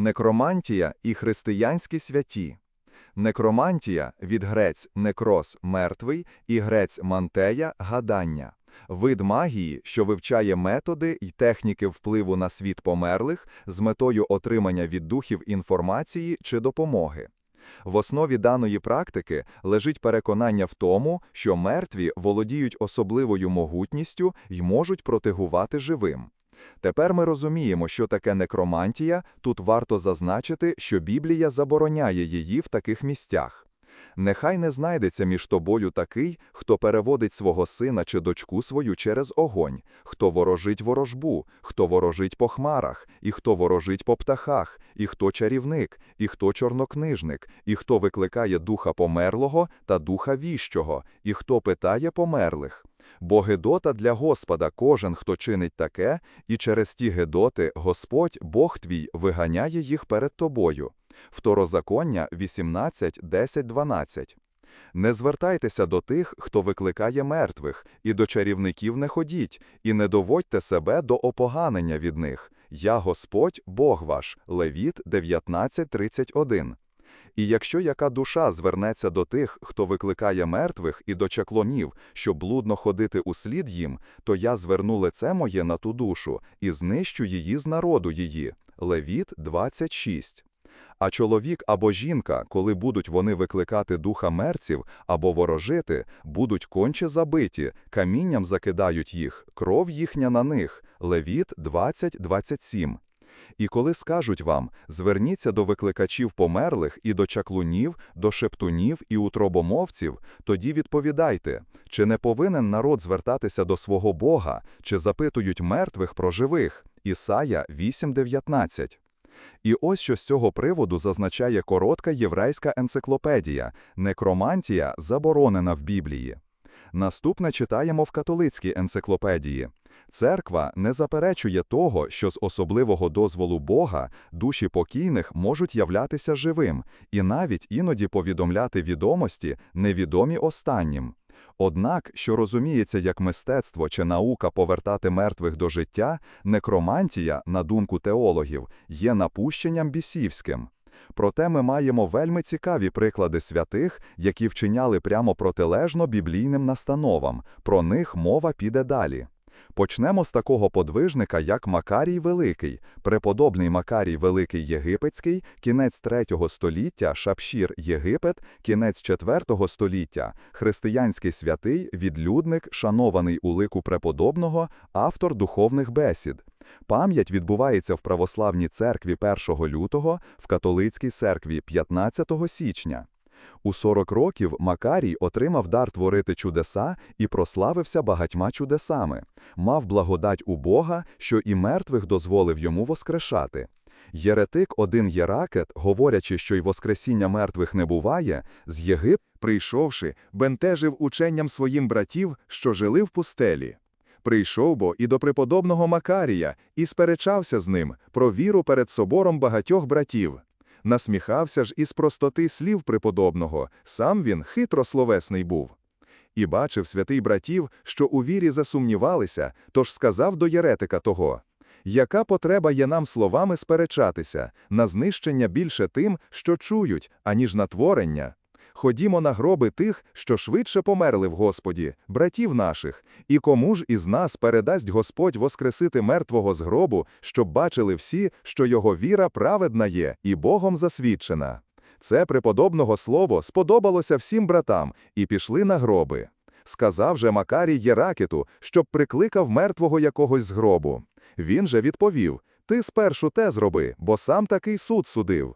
Некромантія і християнські святі. Некромантія від грець некрос мертвий і грець мантея гадання. Вид магії, що вивчає методи і техніки впливу на світ померлих з метою отримання від духів інформації чи допомоги. В основі даної практики лежить переконання в тому, що мертві володіють особливою могутністю і можуть протигувати живим. Тепер ми розуміємо, що таке некромантія, тут варто зазначити, що Біблія забороняє її в таких місцях. Нехай не знайдеться між тобою такий, хто переводить свого сина чи дочку свою через огонь, хто ворожить ворожбу, хто ворожить по хмарах, і хто ворожить по птахах, і хто чарівник, і хто чорнокнижник, і хто викликає духа померлого та духа віщого, і хто питає померлих. Бо Гедота для Господа кожен, хто чинить таке, і через ті Гедоти Господь, Бог твій, виганяє їх перед тобою. Второзаконня 18, 10, 12. Не звертайтеся до тих, хто викликає мертвих, і до чарівників не ходіть, і не доводьте себе до опоганення від них. Я Господь, Бог ваш. Левіт 19.31. І якщо яка душа звернеться до тих, хто викликає мертвих, і до чаклонів, щоб блудно ходити у слід їм, то я зверну лице моє на ту душу і знищу її з народу її. Левіт 26. А чоловік або жінка, коли будуть вони викликати духа мерців або ворожити, будуть конче забиті, камінням закидають їх, кров їхня на них. Левіт 20.27. І коли скажуть вам, зверніться до викликачів померлих і до чаклунів, до шептунів і утробомовців, тоді відповідайте, чи не повинен народ звертатися до свого Бога, чи запитують мертвих про живих? Ісая 8.19. І ось що з цього приводу зазначає коротка єврейська енциклопедія Некромантія заборонена в Біблії. Наступне читаємо в католицькій енциклопедії. Церква не заперечує того, що з особливого дозволу Бога душі покійних можуть являтися живим і навіть іноді повідомляти відомості, невідомі останнім. Однак, що розуміється як мистецтво чи наука повертати мертвих до життя, некромантія, на думку теологів, є напущенням бісівським. Проте ми маємо вельми цікаві приклади святих, які вчиняли прямо протилежно біблійним настановам. Про них мова піде далі. Почнемо з такого подвижника, як Макарій Великий, преподобний Макарій Великий Єгипетський, кінець 3 століття, Шапшір Єгипет, кінець 4 століття, християнський святий, відлюдник, шанований у лику преподобного, автор духовних бесід. Пам'ять відбувається в православній церкві 1 лютого, в католицькій церкві 15 січня. У 40 років Макарій отримав дар творити чудеса і прославився багатьма чудесами, мав благодать у Бога, що і мертвих дозволив йому воскрешати. Єретик один Єракет, говорячи, що й Воскресіння мертвих не буває, з Єгип, прийшовши, бентежив ученням своїм братів, що жили в пустелі. Прийшов бо і до преподобного Макарія, і сперечався з ним про віру перед собором багатьох братів. Насміхався ж із простоти слів преподобного, сам він хитро словесний був. І бачив святий братів, що у вірі засумнівалися, тож сказав до єретика того яка потреба є нам словами сперечатися, на знищення більше тим, що чують, аніж на творення? Ходімо на гроби тих, що швидше померли в Господі, братів наших, і кому ж із нас передасть Господь воскресити мертвого з гробу, щоб бачили всі, що його віра праведна є і Богом засвідчена. Це преподобного слово сподобалося всім братам, і пішли на гроби. Сказав же Макарій Єракету, щоб прикликав мертвого якогось з гробу. Він же відповів: Ти спершу те зроби, бо сам такий суд судив.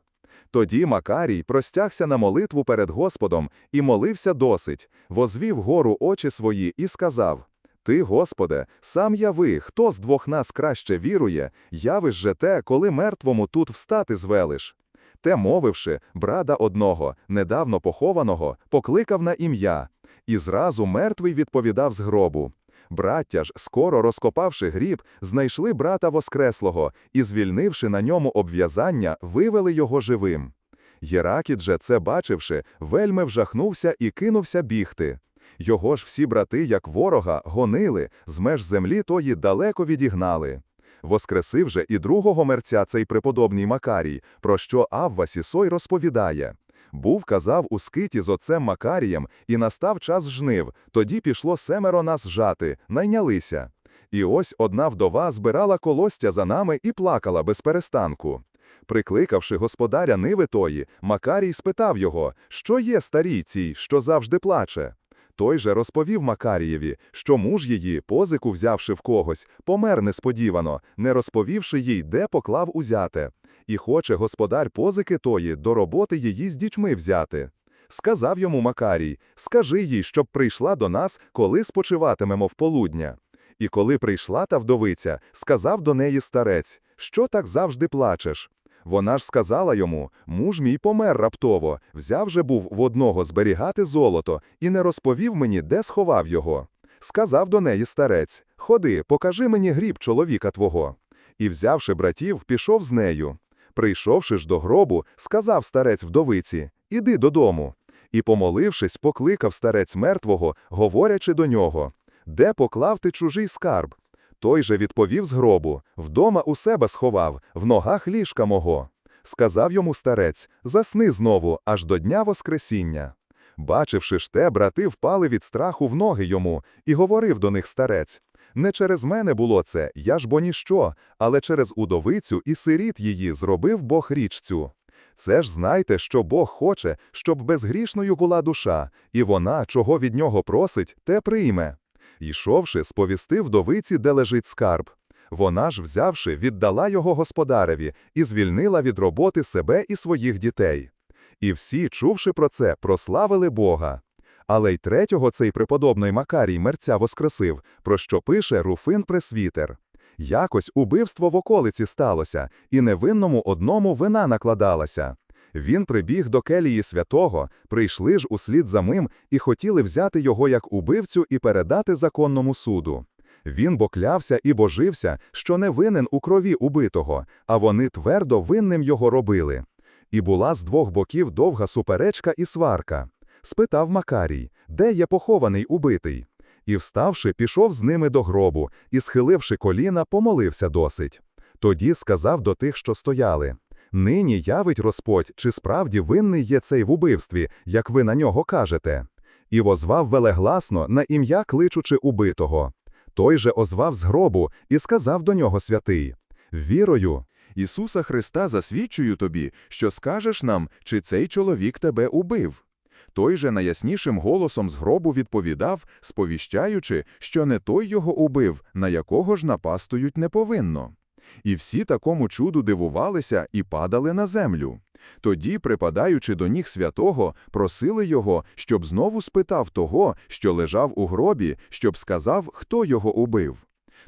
Тоді Макарій простягся на молитву перед Господом і молився досить, возвів гору очі свої і сказав: Ти, Господе, сам яви, хто з двох нас краще вірує, явиш же те, коли мертвому тут встати звелиш. Те, мовивши, брада одного, недавно похованого, покликав на ім'я, і зразу мертвий відповідав з гробу. Браття ж, скоро розкопавши гріб, знайшли брата Воскреслого і, звільнивши на ньому обв'язання, вивели його живим. Єракіт же, це бачивши, вельми вжахнувся і кинувся бігти. Його ж всі брати, як ворога, гонили, з меж землі тої далеко відігнали. Воскресив же і другого мерця цей преподобний Макарій, про що Авва Сісой розповідає. Був, казав, у скиті з отцем Макарієм, і настав час жнив, тоді пішло семеро нас жати, найнялися. І ось одна вдова збирала колостя за нами і плакала без перестанку. Прикликавши господаря ниви тої, Макарій спитав його, що є старій цій, що завжди плаче. Той же розповів Макарієві, що муж її, позику взявши в когось, помер несподівано, не розповівши їй, де поклав узяте, і хоче господар позики тої до роботи її з дітьми взяти. Сказав йому Макарій, скажи їй, щоб прийшла до нас, коли спочиватимемо в полудня. І коли прийшла та вдовиця, сказав до неї старець, що так завжди плачеш? Вона ж сказала йому: муж мій помер раптово, взяв же був в одного зберігати золото і не розповів мені, де сховав його. Сказав до неї старець: Ходи, покажи мені гріб чоловіка твого. І, взявши братів, пішов з нею. Прийшовши ж до гробу, сказав старець вдовиці: Іди додому. І, помолившись, покликав старець мертвого, говорячи до нього: Де поклав ти чужий скарб? Той же відповів з гробу вдома у себе сховав, в ногах ліжка мого. Сказав йому старець Засни знову, аж до дня Воскресіння. Бачивши ж те, брати впали від страху в ноги йому, і говорив до них старець Не через мене було це, я ж бо ніщо, але через удовицю і сиріт її зробив Бог річ цю. Це ж знайте, що Бог хоче, щоб безгрішною була душа, і вона, чого від нього просить, те прийме. Йшовши, сповістив вдовиці, де лежить скарб. Вона ж, взявши, віддала його господареві і звільнила від роботи себе і своїх дітей. І всі, чувши про це, прославили Бога. Але й третього цей преподобний Макарій мерця воскресив, про що пише Руфин Пресвітер. Якось убивство в околиці сталося, і невинному одному вина накладалася. Він прибіг до келії святого, прийшли ж услід за мим і хотіли взяти його як убивцю і передати законному суду. Він боклявся і божився, що не винен у крові убитого, а вони твердо винним його робили. І була з двох боків довга суперечка і сварка. Спитав Макарій, де є похований убитий. І, вставши, пішов з ними до гробу і, схиливши коліна, помолився досить. Тоді сказав до тих, що стояли Нині явить Господь, чи справді винний є цей в убивстві, як ви на нього кажете. І возвав велегласно на ім'я кличучи убитого. Той же озвав з гробу і сказав до нього святий Вірою. Ісуса Христа засвідчую тобі, що скажеш нам, чи цей чоловік тебе убив. Той же найяснішим голосом з гробу відповідав, сповіщаючи, що не той його убив, на якого ж напастують неповинно. І всі такому чуду дивувалися і падали на землю. Тоді, припадаючи до ніг святого, просили його, щоб знову спитав того, що лежав у гробі, щоб сказав, хто його убив.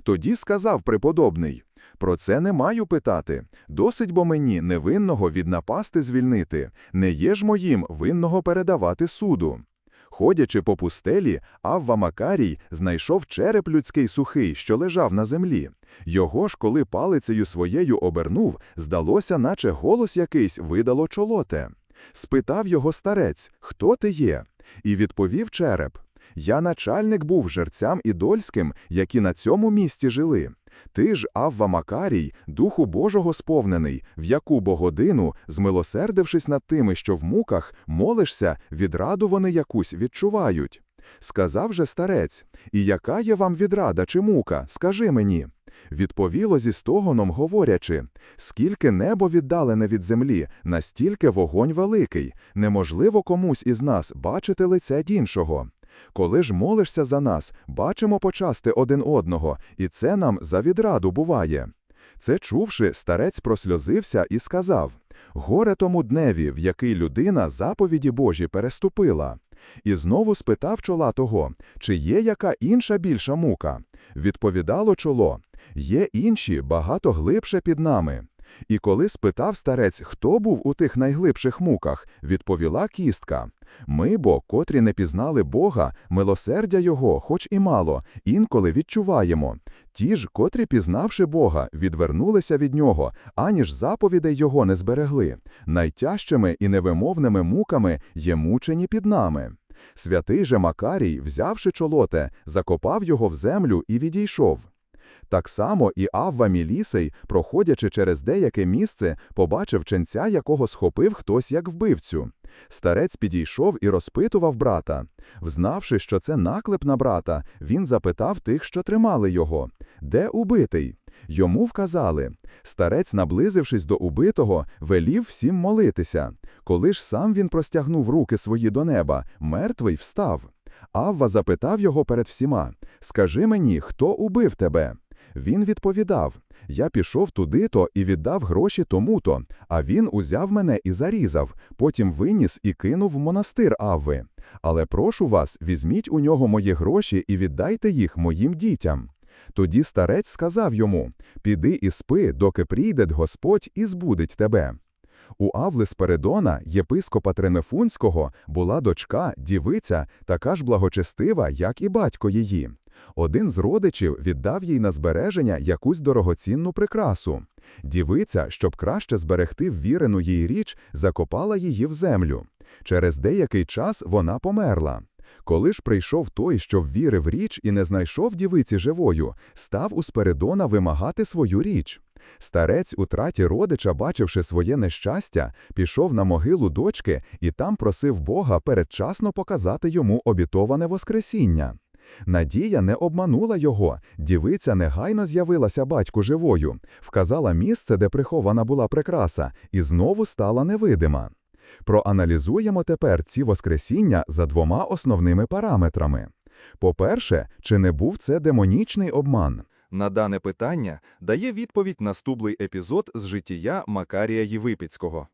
Тоді сказав преподобний про це не маю питати. Досить бо мені невинного від напасти звільнити, не є ж моїм винного передавати суду. Ходячи по пустелі, Авва Макарій знайшов череп людський сухий, що лежав на землі. Його ж, коли палицею своєю обернув, здалося, наче голос якийсь видало чолоте. Спитав його старець, хто ти є? І відповів череп Я начальник був жерцям ідольським, які на цьому місці жили. Ти ж, Авва Макарій, Духу Божого сповнений, в яку бо годину, змилосердившись над тими, що в муках, молишся, відраду вони якусь відчувають. Сказав же старець, і яка є вам відрада чи мука, скажи мені. Відповіло зі стогоном, говорячи скільки небо віддалене від землі, настільки вогонь великий, неможливо комусь із нас бачити лице іншого. Коли ж молишся за нас, бачимо почасти один одного, і це нам за відраду буває. Це чувши, старець просльозився і сказав Горе тому дневі, в який людина заповіді Божі переступила. І знову спитав чола того, чи є яка інша більша мука. Відповідало чоло є інші багато глибше під нами. І коли спитав старець, хто був у тих найглибших муках, відповіла кістка ми бо, котрі не пізнали Бога, милосердя Його, хоч і мало, інколи відчуваємо. Ті ж, котрі, пізнавши Бога, відвернулися від нього, аніж заповідей Його не зберегли. Найтяжчими і невимовними муками є мучені під нами. Святий же Макарій, взявши чолоте, закопав його в землю і відійшов. Так само і Авва Мілісей, проходячи через деяке місце, побачив ченця, якого схопив хтось як вбивцю. Старець підійшов і розпитував брата. Взнавши, що це наклеп на брата, він запитав тих, що тримали його. Де убитий? Йому вказали. Старець, наблизившись до убитого, велів всім молитися. Коли ж сам він простягнув руки свої до неба, мертвий встав. Авва запитав його перед всіма: Скажи мені, хто убив тебе? Він відповідав: Я пішов туди-то і віддав гроші тому-то, а він узяв мене і зарізав, потім виніс і кинув в монастир Авви. Але прошу вас, візьміть у нього мої гроші і віддайте їх моїм дітям. Тоді старець сказав йому: Піди і спи, доки прийде Господь і збудить тебе. У Авли Спиридона, єпископа Тренефунського, була дочка, дівиця, така ж благочестива, як і батько її. Один з родичів віддав їй на збереження якусь дорогоцінну прикрасу. Дівиця, щоб краще зберегти ввірену їй річ, закопала її в землю. Через деякий час вона померла. Коли ж прийшов той, що ввірив річ і не знайшов дівиці живою, став у Спиридона вимагати свою річ. Старець у траті родича, бачивши своє нещастя, пішов на могилу дочки і там просив Бога передчасно показати йому обітоване Воскресіння. Надія не обманула його, дівиця негайно з'явилася батьку живою, вказала місце, де прихована була прикраса, і знову стала невидима. Проаналізуємо тепер ці воскресіння за двома основними параметрами. По-перше, чи не був це демонічний обман? На дане питання дає відповідь наступлий епізод з життя Макарія Євипіцького.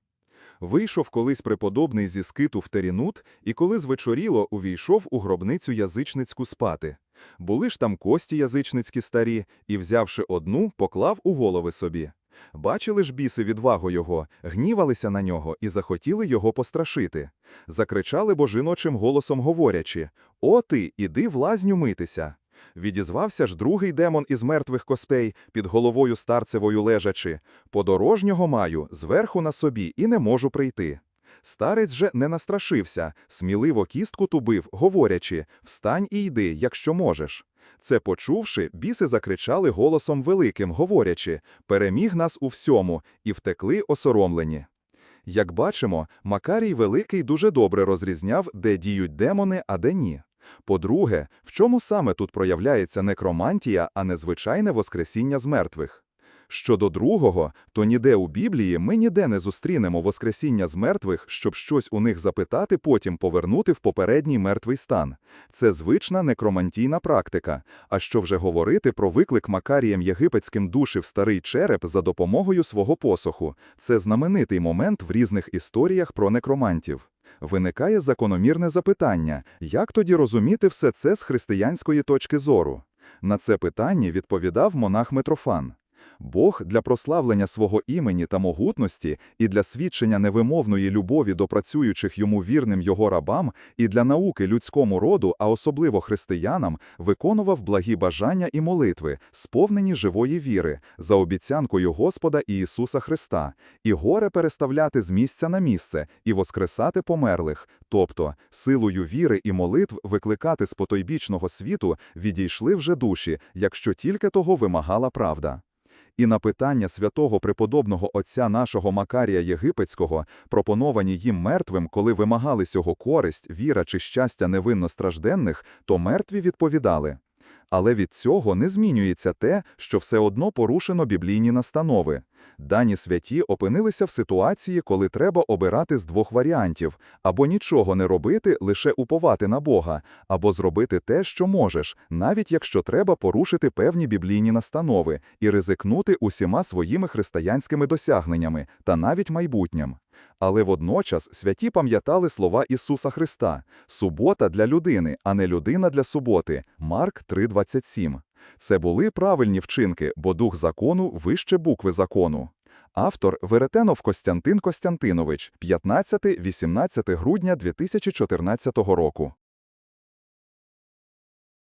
Вийшов колись преподобний зі скиту в Терінут, і коли звечоріло, увійшов у гробницю язичницьку спати. Були ж там кості язичницькі старі, і, взявши одну, поклав у голови собі. Бачили ж біси відвагу його, гнівалися на нього і захотіли його пострашити. Закричали божиночим голосом говорячи «О ти, іди в лазню митися!» Відізвався ж другий демон із мертвих костей, під головою старцевою лежачи. Подорожнього маю, зверху на собі, і не можу прийти. Старець же не настрашився, сміливо кістку тубив, говорячи «Встань і йди, якщо можеш». Це почувши, біси закричали голосом великим, говорячи «Переміг нас у всьому» і втекли осоромлені. Як бачимо, Макарій Великий дуже добре розрізняв, де діють демони, а де ні. По-друге, в чому саме тут проявляється некромантія, а не звичайне воскресіння з мертвих? Щодо другого, то ніде у Біблії ми ніде не зустрінемо воскресіння з мертвих, щоб щось у них запитати, потім повернути в попередній мертвий стан. Це звична некромантійна практика. А що вже говорити про виклик Макарієм єгипетським душі в старий череп за допомогою свого посоху? Це знаменитий момент в різних історіях про некромантів. Виникає закономірне запитання, як тоді розуміти все це з християнської точки зору? На це питання відповідав монах Митрофан. Бог для прославлення свого імені та могутності і для свідчення невимовної любові до працюючих йому вірним його рабам і для науки людському роду, а особливо християнам, виконував благі бажання і молитви, сповнені живої віри, за обіцянкою Господа і Ісуса Христа, і горе переставляти з місця на місце, і воскресати померлих, тобто силою віри і молитв викликати з потойбічного світу відійшли вже душі, якщо тільки того вимагала правда. І на питання святого преподобного отця нашого Макарія Єгипетського, пропоновані їм мертвим, коли вимагали сього користь, віра чи щастя невинно стражденних, то мертві відповідали. Але від цього не змінюється те, що все одно порушено біблійні настанови. Дані святі опинилися в ситуації, коли треба обирати з двох варіантів – або нічого не робити, лише уповати на Бога, або зробити те, що можеш, навіть якщо треба порушити певні біблійні настанови і ризикнути усіма своїми християнськими досягненнями та навіть майбутнім. Але водночас святі пам'ятали слова Ісуса Христа «Субота для людини, а не людина для суботи» Марк 3.27. Це були правильні вчинки, бо дух закону вище букви закону. Автор Веретенов Костянтин Костянтинович, 15-18 грудня 2014 року.